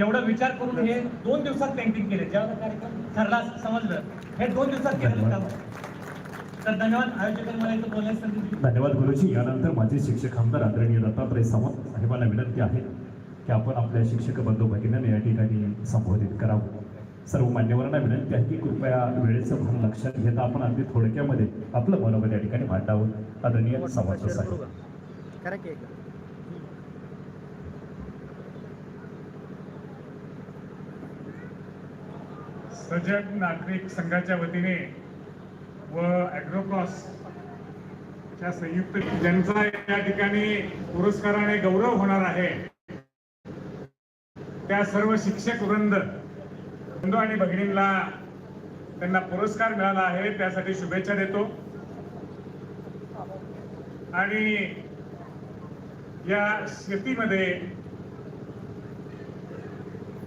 एवढं विचार करून हे दोन दिवसात पेंटिंग केले. जेव्हा कार्यक्रम ठरला समजलं हे दोन दिवसात केलं काम. तर धन्यवाद आयोजकांनी मला इथं बोलण्याची संधी दिली. धन्यवाद गुरुजी. यानंतर माझे शिक्षक आमदार आदरणीय दत्तात्रय सावंत साहेबांना विनंती आहे की आपण आपल्या शिक्षक बंधू भगिनींना या ठिकाणी संबोधित करावं. सर्व मान्यवरांना विनंती आहे की कृपया वेळेचं भान लक्षात घेता आपण अगदी थोडक्यामध्ये आपलं मनोगत या ठिकाणी मांडावं. आदरणीय सावंत साहेब करा की एकदा सजग नागरिक संघाच्या वतीने व ॲग्रोक्रॉस च्या संयुक्त ज्यांचा या ठिकाणी पुरस्काराने गौरव होणार आहे त्या सर्व शिक्षक वृंद बंधू आणि भगिनींना त्यांना पुरस्कार मिळाला आहे त्यासाठी शुभेच्छा देतो. आणि या शेतीमध्ये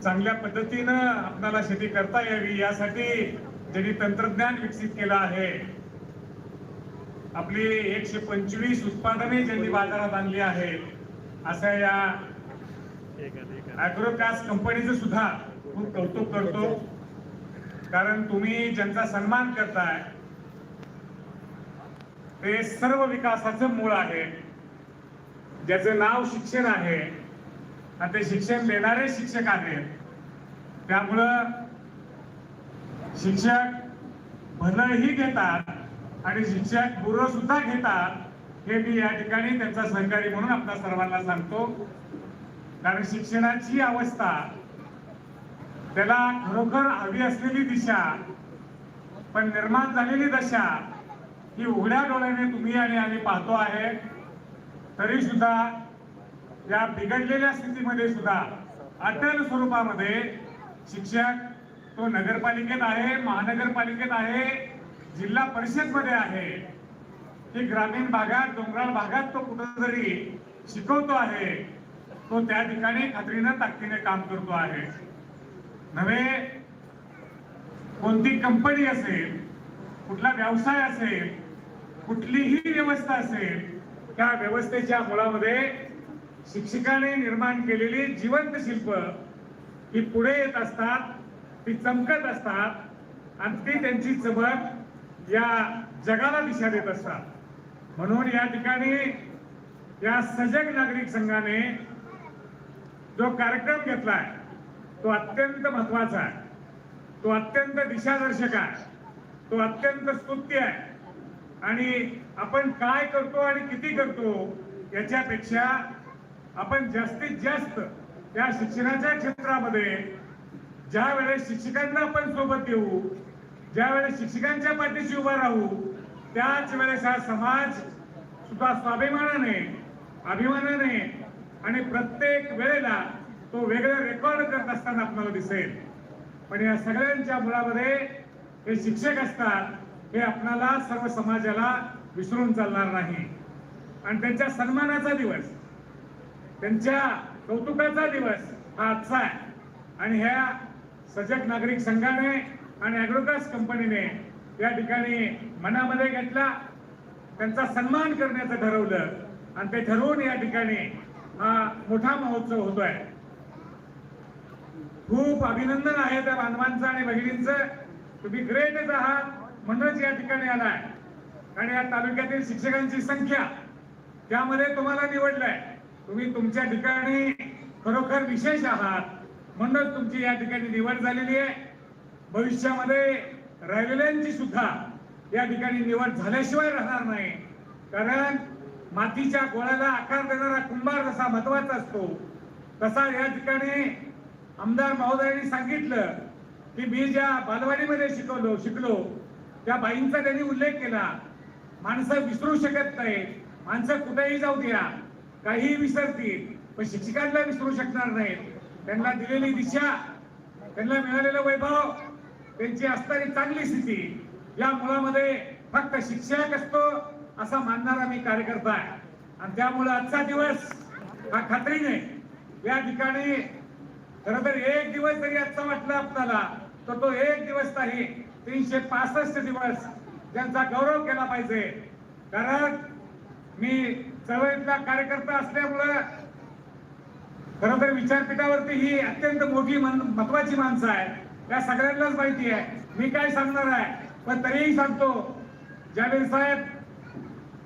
चांगल्या पद्धतीनं आपल्याला शेती करता यावी यासाठी ज्यांनी तंत्रज्ञान विकसित केलं आहे. आपली एकशे पंचवीस उत्पादने ज्यांनी बाजारात आणली आहेत असं या अॅग्रोकास कंपनीचं सुद्धा खूप कौतुक करतो. कारण तुम्ही ज्यांचा सन्मान करताय ते सर्व विकासाचं मूळ आहे. ज्याचं नाव शिक्षण आहे आणि ते शिक्षण देणारे शिक्षक आहेत. त्यामुळं शिक्षक भलंही घेतात आणि शिक्षक बुरं सुद्धा घेतात हे मी या ठिकाणी त्यांचा सहकारी म्हणून आपल्या सर्वांना सांगतो. कारण शिक्षणाची अवस्था त्याला खरोखर हवी असलेली दिशा पण निर्माण झालेली दशा ही उघड्या डोळ्याने तुम्ही आणि आम्ही पाहतो आहे. तरी सुद्धा या बिघडलेल्या स्थितीमध्ये सुद्धा अटल स्वरूपामध्ये शिक्षक तो नगरपालिकेत आहे महानगरपालिकेत आहे जिल्हा परिषदमध्ये आहे. की ग्रामीण भागात डोंगराळ भागात तो कुठंतरी शिकवतो आहे तो त्या ठिकाणी खात्रीनं ताकदीने काम करतो आहे. नव्हे कोणती कंपनी असेल कुठला व्यवसाय असेल कुठलीही व्यवस्था असेल त्या व्यवस्थेच्या मुळामध्ये शिक्षकाने निर्माण केलेली जिवंत शिल्प ही पुढे येत असतात ती चमकत असतात आणि ती त्यांची चमक या जगाला दिशा देत असतात. म्हणून या ठिकाणी या सजग नागरिक संघाने जो कार्यक्रम घेतलाय तो अत्यंत महत्त्वाचा आहे. तो अत्यंत दिशादर्शक आहे. तो अत्यंत स्तुत्य आहे. आणि आपण काय करतो आणि किती करतो याच्यापेक्षा आपण जास्तीत जास्त या शिक्षणाच्या क्षेत्रामध्ये ज्या वेळेस शिक्षकांना आपण सोबत देऊ ज्या वेळेस शिक्षकांच्या पाठीशी उभा राहू त्याच वेळेस हा समाज सुद्धा स्वाभिमानाने अभिमानाने आणि प्रत्येक वेळेला तो वेगळं रेकॉर्ड करत असताना आपल्याला दिसेल. पण या सगळ्यांच्या मुळामध्ये हे शिक्षक असतात हे आपणाला सर्व समाजाला विसरून चालणार नाही. आणि त्यांच्या सन्मानाचा दिवस त्यांच्या कौतुकाचा दिवस हा आजचा आहे. आणि ह्या सजग नागरिक संघाने आणि अॅग्रोकास कंपनीने या ठिकाणी मनामध्ये घेतला. त्यांचा सन्मान करण्याचं ठरवलं. आणि ते ठरवून या ठिकाणी हा मोठा महोत्सव होतोय. खूप अभिनंदन आहे त्या बांधवांचं आणि भगिनींचं तुम्ही ग्रेटच आहात. म्हणूनच या ठिकाणी आलाय. आणि या तालुक्यातील शिक्षकांची संख्या त्यामध्ये तुम्हाला निवडलंय. तुम्ही तुमच्या ठिकाणी खरोखर विशेष आहात. म्हणूनच तुमची या ठिकाणी निवड झालेली आहे. भविष्यामध्ये राहिलेल्यांची सुद्धा या ठिकाणी निवड झाल्याशिवाय राहणार नाही. कारण मातीच्या गोळ्याला आकार देणारा कुंभार जसा महत्त्वाचा असतो तसा या ठिकाणी आमदार महोदयांनी सांगितलं की मी ज्या बालवाडीमध्ये शिकवलो शिकलो त्या बाईंचा त्यांनी उल्लेख केला. माणसं विसरू शकत नाही माणसं कुठेही जाऊ द्या. काही विसरतील पण शिक्षकांना विसरू शकणार नाहीत. त्यांना दिलेली दिशा त्यांना मिळालेलं वैभव त्यांची असणारी चांगली स्थिती या मुळामध्ये फक्त शिक्षक असतो असा मानणारा मी कार्यकर्ता आहे. आणि त्यामुळे आजचा दिवस हा खात्रीने या ठिकाणी खर तर एक दिवस जरी आजचा वाटला आपल्याला तर तो एक दिवस नाही तीनशे पासष्ट दिवस त्यांचा गौरव केला पाहिजे. कारण मी चळवळीतला कार्यकर्ता असल्यामुळं खरं तर विचारपीठावरती ही अत्यंत मोठी महत्वाची माणसं आहे या सगळ्यांनाच माहिती आहे. मी काय सांगणार आहे? पण तरीही सांगतो जावेद साहेब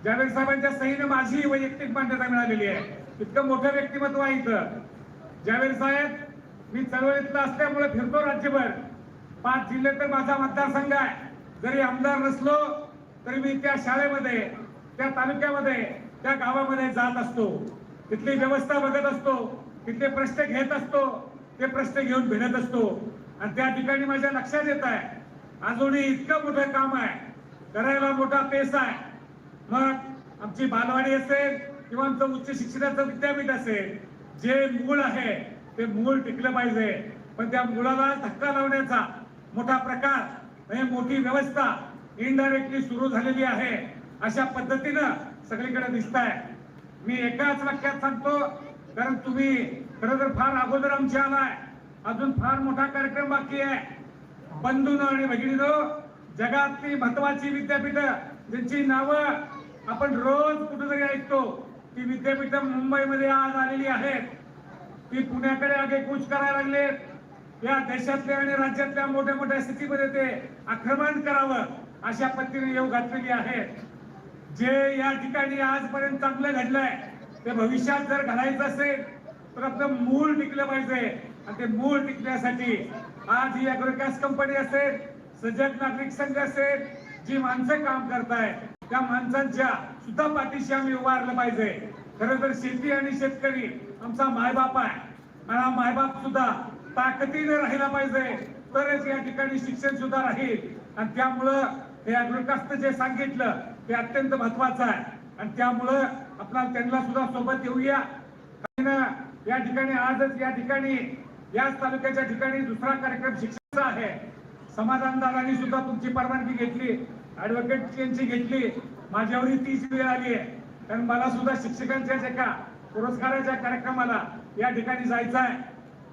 जावेद साहेबांच्या सहीने माझी वैयक्तिक मान्यता मिळालेली आहे. इतकं मोठं व्यक्तिमत्व आहे इथं. जावेद साहेब मी चळवळीतला असल्यामुळे फिरतो राज्यभर. पाच जिल्हे तर माझा मतदारसंघ आहे. जरी आमदार नसलो तरी मी त्या शाळेमध्ये त्या तालुक्यामध्ये त्या गावामध्ये जात असतो तिथली व्यवस्था बघत असतो तिथले प्रश्न घेत असतो ते प्रश्न घेऊन भिडत असतो. आणि त्या ठिकाणी माझ्या लक्षात येत आहे अजूनही इतकं मोठं काम आहे करायला मोठा पेस आहे. मग आमची बालवाडी असेल किंवा आमचं उच्च शिक्षणाचं विद्यापीठ असेल जे मूळ आहे ते मूळ टिकलं पाहिजे. पण त्या मुलाला धक्का लावण्याचा मोठा प्रकार म्हणजे मोठी व्यवस्था इनडायरेक्टली सुरू झालेली आहे अशा पद्धतीनं सगळीकडे दिसत आहे मी एकाच वाक्यात सांगतो कारण तुम्ही खरं तर फार अगोदर आमचे आलाय. अजून फार मोठा कार्यक्रम बाकी आहे. बंधून आणि भगिनीनो जगातली महत्वाची विद्यापीठ ज्यांची नावं आपण रोज कुठेतरी ऐकतो ती विद्यापीठ मुंबईमध्ये आज आलेली आहेत. ती पुण्याकडे आगे कूच करायला लागलेत या देशातल्या आणि राज्यातल्या मोठ्या मोठ्या स्थितीमध्ये ते आक्रमण करावं अशा पद्धतीने येऊ घातलेली आहेत. जे या ठिकाणी आजपर्यंत चांगलं घडलंय ते भविष्यात जर घडायचं असेल तर आपलं मूळ टिकलं पाहिजे. आणि ते मूळ टिकण्यासाठी आज ही अग्रोगॅस कंपनी असेल सजग नागरिक संघ असेल जी माणसं काम करताय त्या माणसांच्या सुद्धा पाठीशी आम्ही उभारलं पाहिजे. खरं तर शेती आणि शेतकरी आमचा मायबाप आहे. आणि हा मायबाप सुद्धा ताकदीने राहिला पाहिजे. तरच या ठिकाणी शिक्षण सुद्धा राहील. आणि त्यामुळं हे अग्रोकास्त जे सांगितलं ते अत्यंत महत्वाचं आहे. आणि त्यामुळं आपण त्यांना सुद्धा सोबत येऊया. या ठिकाणी आजच या ठिकाणी याच तालुक्याच्या ठिकाणी दुसरा कार्यक्रम शिक्षणाचा आहे. समाधानदारांनी सुद्धा तुमची परवानगी घेतली. ऍडव्होकेट यांची घेतली. माझ्यावरही तीच वेळ आली आहे. कारण मला सुद्धा शिक्षकांच्या एका पुरस्काराच्या कार्यक्रमाला या ठिकाणी जायचं आहे.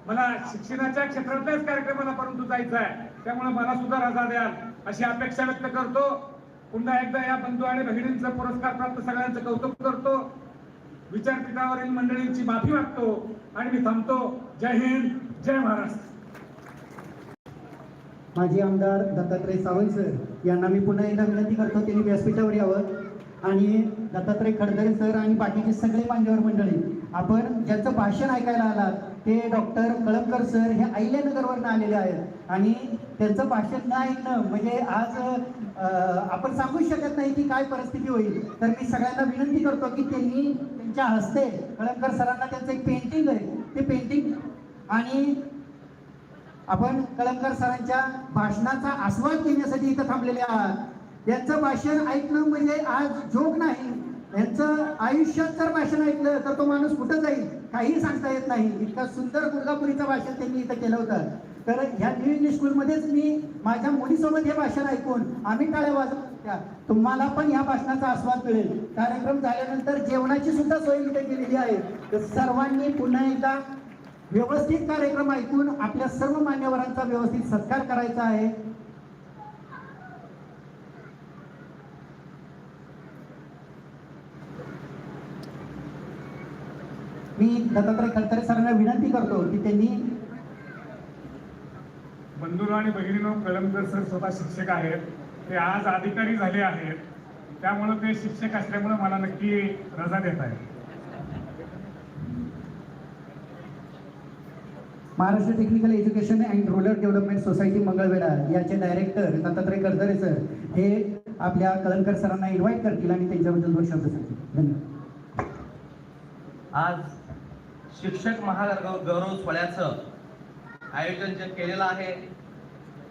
मला शिक्षणाच्या क्षेत्रातल्याच कार्यक्रमाला परंतु जायचं आहे. त्यामुळे मला सुद्धा रजा द्याल अशी अपेक्षा व्यक्त करतो. पुन्हा एकदा या बंधू आणि भगिनींचं पुरस्कार प्राप्त सगळ्यांचं कौतुक करतो. विचारपीठावरील मंडळींची माफी मागतो आणि मी थांबतो. जय हिंद जय महाराष्ट्र. माजी आमदार दत्तात्रय सावंत सर यांना मी पुन्हा एकदा विनंती करतो त्यांनी व्यासपीठावर यावं. आणि दत्तात्रय खडदरे सर आणि बाकीचे सगळे मान्यवर मंडळी आपण ज्यांचं भाषण ऐकायला आलात ते डॉक्टर कळमकर सर हे अहिल्यानगरवरनं आलेले आहेत. आणि त्यांचं भाषण न ऐकणं म्हणजे आज आपण सांगू शकत नाही की काय परिस्थिती होईल. तर मी सगळ्यांना विनंती करतो की त्यांनी त्यांच्या हस्ते कळंकर सरांना त्यांचं एक पेंटिंग आहे. ते पेंटिंग आणि आपण कळंकर सरांच्या भाषणाचा आस्वाद घेण्यासाठी इथं थांबलेले आहात. त्यांचं भाषण ऐकणं म्हणजे आज जोक नाही. यांचं आयुष्यात जर भाषण ऐकलं तर तो माणूस कुठं जाईल? काही सांगता येत नाही. इतकं सुंदर दुर्गापुरीचं भाषण त्यांनी इथं केलं होतं. तर ह्या न्यू इंग्लिश स्कूलमध्येच मी माझ्या मुलीसोबत हे भाषण ऐकून आम्ही टाळ्या वाजवत तुम्हाला पण ह्या भाषणाचा आस्वाद मिळेल. कार्यक्रम झाल्यानंतर जेवणाची सुद्धा सोय इथे केलेली आहे. तर सर्वांनी पुन्हा एकदा व्यवस्थित कार्यक्रम ऐकून आपल्या सर्व मान्यवरांचा व्यवस्थित सत्कार करायचा आहे. मी दत्तात्रय खलतरे सरांना विनंती करतो की त्यांनी बंधू आणि भगिनीनो कलमकर सर स्वतः शिक्षक आहेत ते आज अधिकारी झाले आहेत त्यामुळे ते शिक्षक असल्यामुळे मला नक्की रजा देत आहेत. Maharashtra technical education and rural development society Mangalvedha याचे डायरेक्टर दत्तात्रय खडतरे सर हे आपल्या कळमकर सरांना इन्व्हाइट करतील आणि त्यांच्याबद्दल दोन शब्द सांगतील. धन्यवाद. आज शिक्षक महागौरव गौरव सोहळ्याचं आयोजन जे केलेलं आहे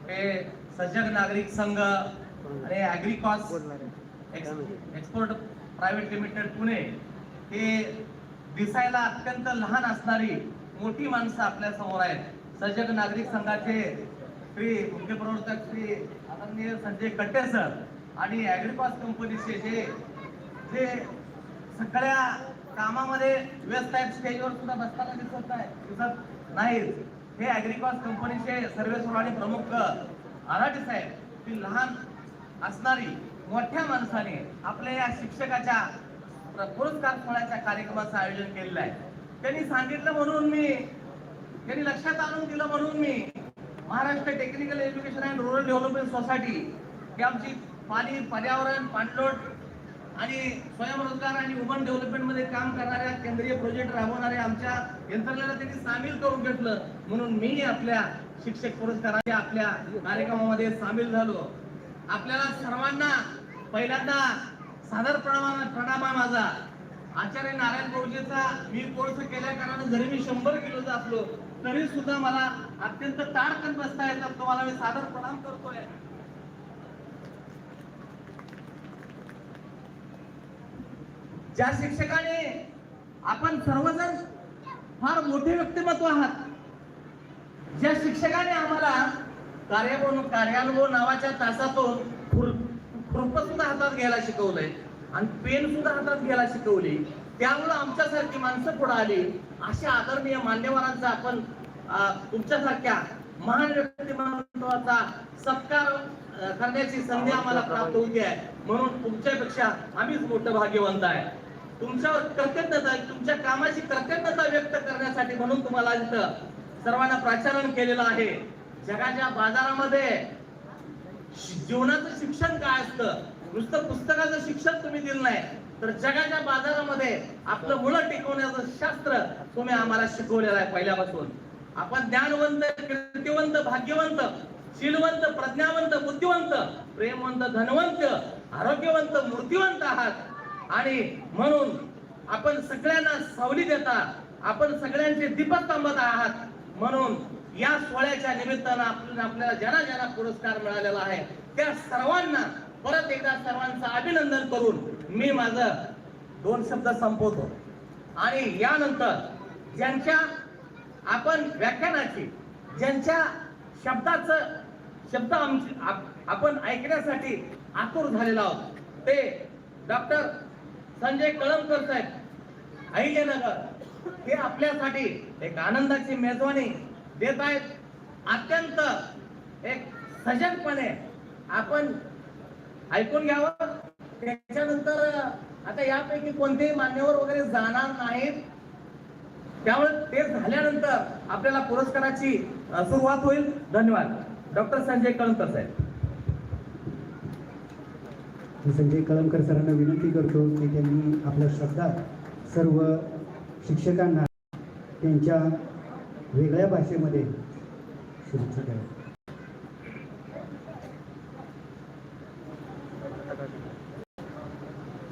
हे सजग नागरिक संघ आणि Agricos export private limited Pune हे दिसायला अत्यंत लहान असणारी मोठी माणसं आपल्यासमोर आहेत. सजग नागरिक संघाचे श्री मुख्य प्रवर्तक श्री आदरणीय संजय कट्टे सर आणि ॲग्रिकॉस कंपनीचे जे जे सगळ्या कामामध्ये व्यस्त आहेत. स्टेजवर सुद्धा बसताना दिसत नाही. दिसत नाहीत. हे ॲग्रिकॉस कंपनीचे सर्वेसर आणि प्रमुख आराटे साहेब ती लहान असणारी मोठ्या माणसाने आपल्या या शिक्षकाच्या पुरस्कार सोहळ्याच्या कार्यक्रमाचं आयोजन केलेलं आहे. त्यांनी सांगितलं म्हणून मी त्यांनी लक्षात आणून दिलं म्हणून मी Maharashtra technical education and rural development society ही आमची पाणी पर्यावरण पाणलोट आणि स्वयंरोजगार आणि वुमन डेव्हलपमेंटमध्ये काम करणाऱ्या केंद्रीय प्रोजेक्ट राबवणाऱ्या आमच्या यंत्रणेला त्यांनी सामील करून घेतलं. म्हणून मी आपल्या शिक्षक पुरस्काराच्या आपल्या कार्यक्रमामध्ये सामील झालो. आपल्याला सर्वांना पहिल्यांदा सादर प्रणाम प्रणाम आहे माझा. आचार्य नारायण गुरुजीचा मी कोर्स केल्या कारणाने जरी मी शंभर किलोचा असलो तरी सुद्धा मला अत्यंत ताडकन बसता येतात तुम्हाला मी सादर प्रणाम करतोय. ज्या शिक्षकाने आपण सर्वजण फार मोठे व्यक्तिमत्व आहात ज्या शिक्षकाने आम्हाला कार्यानुभव कार्यानुभव नावाच्या तासातून खुरप सुद्धा हातात घ्यायला शिकवलंय आणि पेन सुद्धा हातात घ्यायला शिकवली त्यामुळं आमच्यासारखी माणसं पुढे आली. अशा आदरणीय मान्यवरांचा आपण तुमच्यासारख्या महान व्यक्तिमत्वाचा सत्कार करण्याची संधी आम्हाला प्राप्त होती आहे म्हणून तुमच्यापेक्षा आम्हीच मोठं भाग्यवंत आहे. तुमच्यावर कृतज्ञता तुमच्या कामाची कृतज्ञता व्यक्त करण्यासाठी म्हणून तुम्हाला इथं सर्वांना प्राचारण केलेलं आहे. जगाच्या बाजारामध्ये जीवनाचं शिक्षण काय असतं? नुसतं पुस्तकाचं शिक्षण तुम्ही दिलं नाही तर जगाच्या बाजारामध्ये आपलं मुलं टिकवण्याचं शास्त्र तुम्ही आम्हाला शिकवलेलं आहे पहिल्यापासून. आपण ज्ञानवंत कीर्तिवंत भाग्यवंत शीलवंत प्रज्ञावंत बुद्धिवंत प्रेमवंत धनवंत आरोग्यवंत मूर्तिवंत आहात. आणि म्हणून आपण सगळ्यांना सावली देता आपण सगळ्यांचे दीपस्तंभत आहात. म्हणून या सोहळ्याच्या निमित्तानं आपल्याला आपल्याला ज्यांना ज्यांना पुरस्कार मिळालेला आहे त्या सर्वांना परत एकदा सर्वांचं अभिनंदन करून मी माझं दोन शब्द संपवतो. आणि यानंतर ज्यांच्या आपण व्याख्यानाची ज्यांच्या शब्दाचं शब्द आमची आप- आपण ऐकण्यासाठी आतुर झालेला आहोत ते डॉक्टर संजय कळमकर साहेब अहिल्यानगर हे आपल्यासाठी एक आनंदाची मेजवानी देत आहेत. अत्यंत एक सजगपणे आपण ऐकून घ्यावं. त्याच्यानंतर आता यापैकी कोणतेही मान्यवर वगैरे जाणार नाहीत. त्यामुळे ते झाल्यानंतर आपल्याला पुरस्काराची सुरुवात होईल. धन्यवाद. डॉक्टर संजय कळमकर साहेब. मी संजय कळमकर सरांना विनंती करतो की त्यांनी आपल्या शब्दात सर्व शिक्षकांना त्यांच्या वेगळ्या भाषेमध्ये शुभेच्छा द्याव्या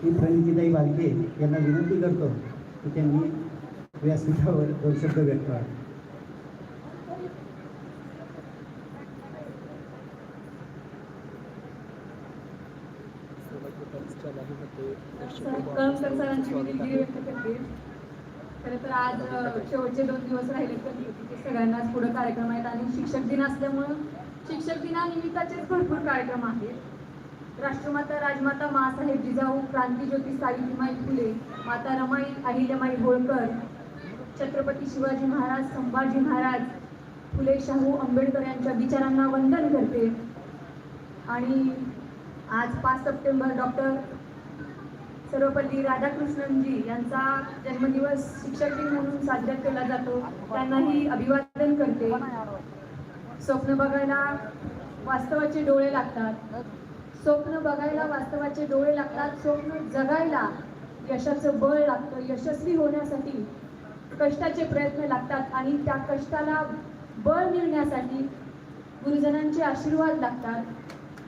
मी प्रणितीताई बालके यांना विनंती करतो की त्यांनी व्यासपीठावर दोन शब्द व्यक्त व्हावे. कळमकर सरांची मी दिलगिरी व्यक्त करते. खरं तर आज शेवटचे दोन दिवस राहिले तर सगळ्यांनाच पुढे कार्यक्रम आहेत आणि शिक्षक दिन असल्यामुळं शिक्षक दिनानिमित्ताचेच भरपूर कार्यक्रम आहेत. राष्ट्रमाता राजमाता मासाहेब जिजाऊ क्रांतीज्योती सावित्रीमाई फुले माता रमाई अहिल्यामाई होळकर छत्रपती शिवाजी महाराज संभाजी महाराज फुले शाहू आंबेडकर यांच्या विचारांना वंदन करते. आणि आज पाच सप्टेंबर डॉक्टर सर्वपल्ली राधाकृष्णनजी यांचा जन्मदिवस शिक्षक दिन म्हणून साजरा केला जातो. त्यांनाही अभिवादन करते. स्वप्न बघायला वास्तवाचे डोळे लागतात. स्वप्न बघायला वास्तवाचे डोळे लागतात. स्वप्न जगायला यशाचं बळ लागतं. यशस्वी होण्यासाठी कष्टाचे प्रयत्न लागतात आणि त्या कष्टाला बळ मिळण्यासाठी गुरुजनांचे आशीर्वाद लागतात.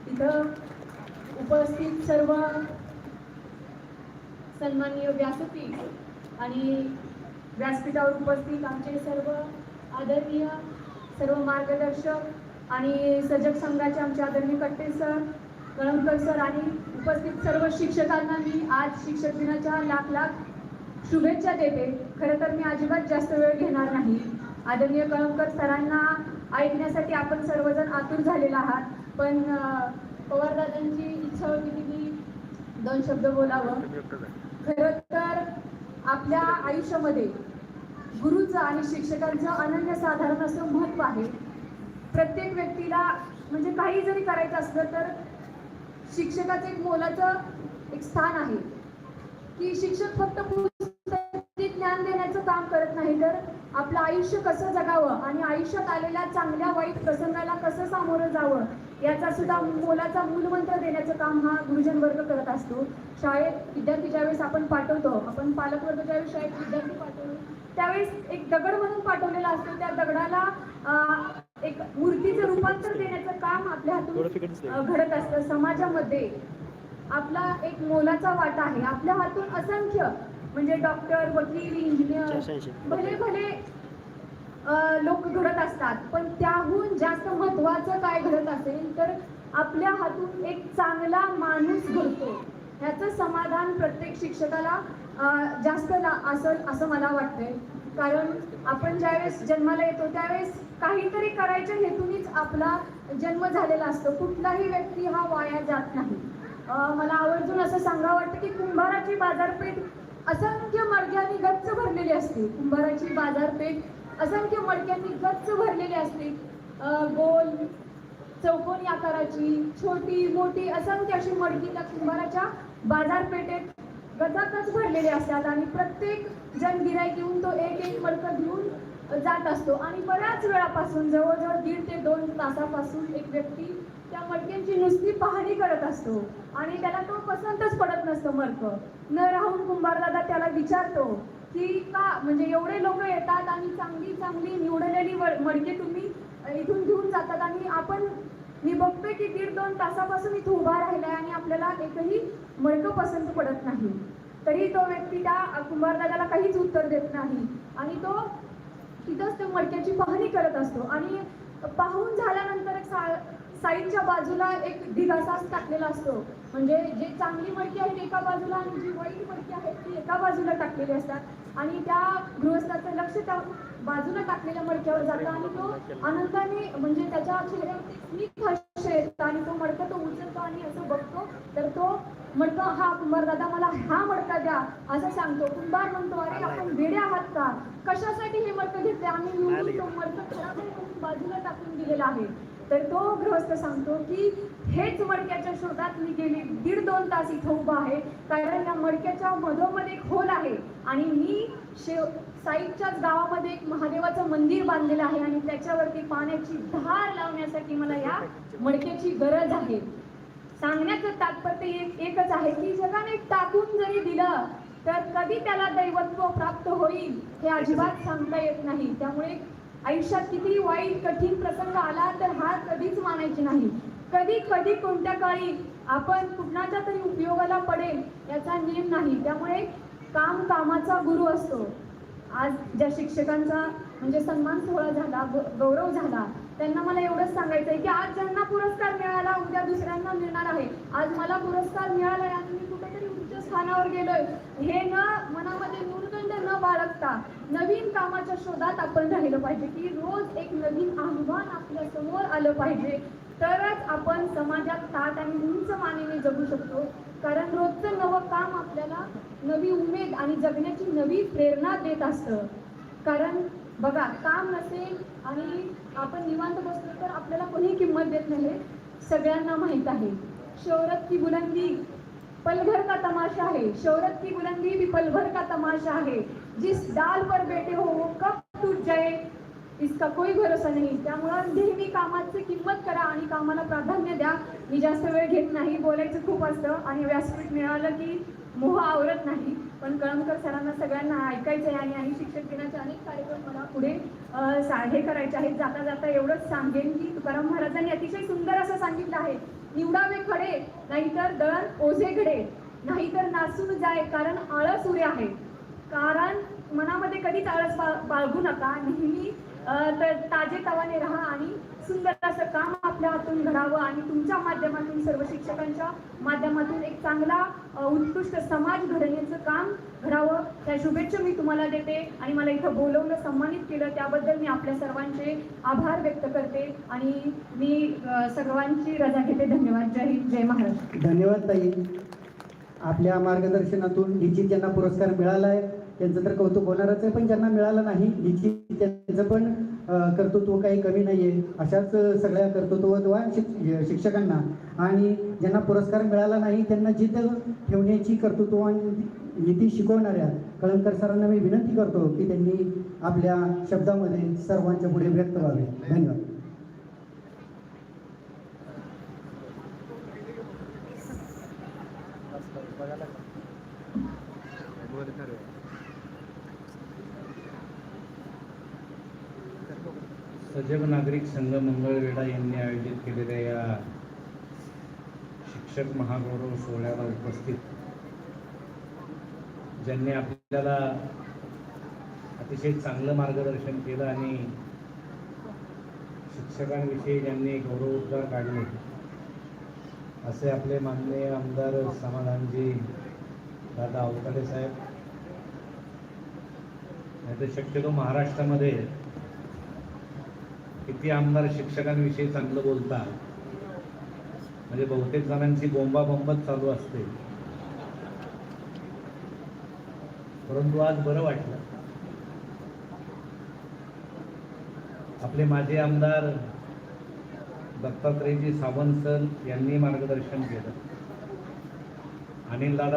इथं उपस्थित सर्व सन्माननीय व्यासपीठ आणि व्यासपीठावर उपस्थित आमचे सर्व आदरणीय सर्व मार्गदर्शक आणि सजग संघाचे आमचे आदरणीय कट्टे सर कळमकर सर आणि उपस्थित सर्व शिक्षकांना मी आज शिक्षक दिनाच्या लाख लाख शुभेच्छा देते. खरं तर मी अजिबात जास्त वेळ घेणार नाही. आदरणीय कळमकर सरांना ऐकण्यासाठी आपण सर्वजण आतुर झालेला आहात. पण पवारदादांची इच्छा होती की मी दोन शब्द बोलावं. खरं तर आपल्या आयुष्यामध्ये गुरुचं आणि शिक्षकांचं अनन्यसाधारण असं महत्त्व आहे. प्रत्येक व्यक्तीला म्हणजे काही जरी करायचं असलं तर शिक्षकाचं एक मोलाचं एक स्थान आहे. की शिक्षक फक्त ज्ञान देण्याचं काम करत नाही तर आपलं आयुष्य कसं जगावं आणि आयुष्यात आलेल्या चांगल्या वाईट प्रसंगाला कसं सामोरं जावं याचा सुद्धा मोलाचा मूलमंत्र देण्याचं काम हा गुरुजन वर्ग करत असतो. शाळेत विद्यार्थी ज्यावेळेस आपण पाठवतो आपण पालकवर्ग ज्यावेळेस शाळेत विद्यार्थी पाठवतो त्यावेळेस एक दगड म्हणून पाठवलेला असतो. त्या दगडाला एक मूर्तीचं रूपांतर देण्याचं काम आपल्या हातून घडत असतं. समाजामध्ये आपला एक मोलाचा वाटा आहे. आपल्या हातून असंख्य म्हणजे डॉक्टर वकील इंजिनियर भले भले लोक घडत असतात पण त्याहून जास्त महत्वाचं काय घडत असेल तर आपल्या हातून एक चांगला माणूस घडतो. ह्याचं समाधान प्रत्येक शिक्षकाला जास्त असेल असं मला वाटतंय. कारण आपण ज्यावेळेस जन्माला येतो त्यावेळेस काहीतरी करायच्या हेतूनच आपला जन्म झालेला असतो. कुठलाही व्यक्ती हा वाया जात नाही. मला आवर्जून असं सांगावं वाटतं की कुंभाराची बाजारपेठ असंख्य मडक्यांनी गच्च भरलेली असते. कुंभाराची बाजारपेठ असंख्य मडक्यांनी गच्च भरलेली असते. गोल चौकोनी आकाराची छोटी मोठी असंख्य अशी मडकी त्या कुंभाराच्या बाजारपेठेत गजातच भरलेले असतात आणि प्रत्येक जण गिराईक येऊन तो एक एक मडकं घेऊन जात असतो. आणि बऱ्याच वेळापासून जवळजवळ दीड ते दोन तासापासून एक व्यक्ती त्या मडक्यांची नुसती पाहणी करत असतो. आणि त्याला तो पसंतच पडत नसतं मडकं न राहून कुंभारदादा त्याला विचारतो की का म्हणजे एवढे लोक येतात आणि चांगली चांगली निवडलेली मडके तुम्ही इथून घेऊन जातात आणि आपण मी बघतोय की दीड दोन तासापासून इथं उभा राहिलाय आणि आपल्याला एकही मडकं पसंत पडत नाही. तरी तो व्यक्ती त्या कुंभारदादाला काहीच उत्तर देत नाही. आणि तो तिथंच त्या मडक्याची पाहणी करत असतो. आणि पाहून झाल्यानंतर सा साईडच्या बाजूला एक ढिगासाच टाकलेला असतो. म्हणजे जे चांगली मडकी आहेत एका बाजूला आणि जी वाईट मडकी आहेत ती एका बाजूला टाकलेली असतात. आणि त्या गृहस्थाचं लक्ष त्या बाजूला टाकलेल्या मडक्यावर जातं आणि तो आनंदाने म्हणजे त्याच्या चेहऱ्यावरती हास्य येतं आणि तो मडका तो उचलतो आणि असं बघतो. तर तो मडका हा कुंभार दादा मला हा मडका द्या असं सांगतो. कुंभार म्हणतो अरे आपण वेडे आहात का? कशासाठी हे मडकं घेतले आम्ही निवडून तो मडकं खराब आहे बाजूला टाकून दिलेला आहे. तर तो गृहस्थ सांगतो की हेच मडक्याच्या शोधात मी गेली दीड दोन तास इथं उभा आहे. कारण या मडक्याच्या मधोमध एक खोल आहे आणि मी शेव साईडच्याच गावामध्ये एक महादेवाचं मंदिर बांधलेलं आहे आणि त्याच्यावरती पाण्याची धार लावण्यासाठी मला या मडक्याची गरज आहे. सांगण्याचं तात्पर्य एक एकच आहे की जगाने टाकून जरी दिलं तर कधी त्याला दैवत्व प्राप्त होईल हे अजिबात सांगता येत नाही. त्यामुळे आयुष्यात किती वाईट कठीण प्रसंग आला तर हार कधीच मानायचे नाही. कधी कधी कोणत्या काळी आपण कुणाच्या तरी उपयोगाला पडेल याचा नियम नाही. त्यामुळे काम कामाचा गुरु असतो. आज ज्या शिक्षकांचा म्हणजे सन्मान सोहळा झाला ग- गौरव झाला त्यांना मला एवढंच सांगायचं आहे की आज ज्यांना पुरस्कार मिळाला उद्या दुसऱ्यांना मिळणार आहे. आज मला पुरस्कार मिळाला आणि मी कुठेतरी उच्च स्थानावर गेलोय. हे न मनामध्ये न बाळगता नवीन कामाच्या शोधात आपण राहिलं पाहिजे की रोज एक नवीन आव्हान आपल्यासमोर आलं पाहिजे. तरच आपण समाजात ताट आणि उंच मानेने जगू शकतो. कारण रोजचं नवं काम आपल्याला नवी उमेद आणि जगण्याची नवी प्रेरणा देत असतं. कारण बघा काम नसेल आणि आपण निवांत बसलो तर आपल्याला कोणी किंमत देत नाही. सगळ्यांना माहीत आहे. शोहरत की बुलंदी पल का तमाशा है शोहरत की बुलंदी भी पल का तमाशा है जिस डाल पर बैठे हो वो कब टूट जाए? इसका कोई भरोसा नाही. त्यामुळं नेहमी कामाची किंमत करा आणि कामाला प्राधान्य द्या. मी जास्त वेळ घेत नाही बोलायचं खूप असतं आणि व्यासपीठ मिळालं की मोह आवरत नाही. पण कळमकर सरांना सगळ्यांना ऐकायचं आहे आणि आणि शिक्षक दिनाचे अनेक कार्यक्रम मला पुढे साधे करायचे आहेत. जाता जाता एवढंच सांगेन की तुकाराम महाराजांनी अतिशय सुंदर असं सांगितलं आहे. निवडावे खडे नाहीतर दळण ओझे घडे नाहीतर नासून जाय कारण आळस उरे आहे. कारण मनामध्ये कधीच आळस बा- बाळगू नका. नेहमी तर ताजे तवाने राहा आणि सुंदर असं काम आपल्या हातून घडावं आणि तुमच्या माध्यमातून सर्व शिक्षकांच्या माध्यमातून एक चांगला उत्कृष्ट समाज घडण्याचं काम घडावं. त्या शुभेच्छा मी तुम्हाला देते आणि मला इथं बोलवलं सन्मानित केलं. त्याबद्दल मी आपल्या सर्वांचे आभार व्यक्त करते आणि मी सर्वांची रजा घेते. धन्यवाद. जय हिंद. जय महाराष्ट्र. धन्यवाद ताई. आपल्या मार्गदर्शनातून निश्चित यांना पुरस्कार मिळाला आहे त्यांचं तर कौतुक होणारच आहे पण ज्यांना मिळालं नाही त्यांचं पण कर्तृत्व काही कमी नाही आहे अशाच सगळ्या कर्तृत्ववान शिक शिक्षकांना. आणि ज्यांना पुरस्कार मिळाला नाही त्यांना जिद्द ठेवण्याची कर्तृत्ववान नीती शिकवणाऱ्या कळमकर सरांना मी विनंती करतो की त्यांनी आपल्या शब्दामध्ये सर्वांच्या पुढे व्यक्त व्हावे. धन्यवाद. सजग नागरिक संघ मंगळवेढा यांनी आयोजित केलेल्या या शिक्षक महागौरव सोहळ्याला उपस्थित ज्यांनी आपल्याला अतिशय चांगलं मार्गदर्शन केलं आणि शिक्षकांविषयी ज्यांनी गौरवोद्गार काढले. असे आपले माननीय आमदार समाधानजी दादा अवकाडे साहेब. नाही तर शक्यतो महाराष्ट्रामध्ये किती आमदार शिक्षकांविषयी चांगलं बोलतात. म्हणजे बहुतेक जणांची बोंबाबोंबच चालू असते. परंतु आज बरं वाटलं. आपले माजी आमदार दत्तात्रयजी सावंत सर यांनी मार्गदर्शन केलं. अनिल दादा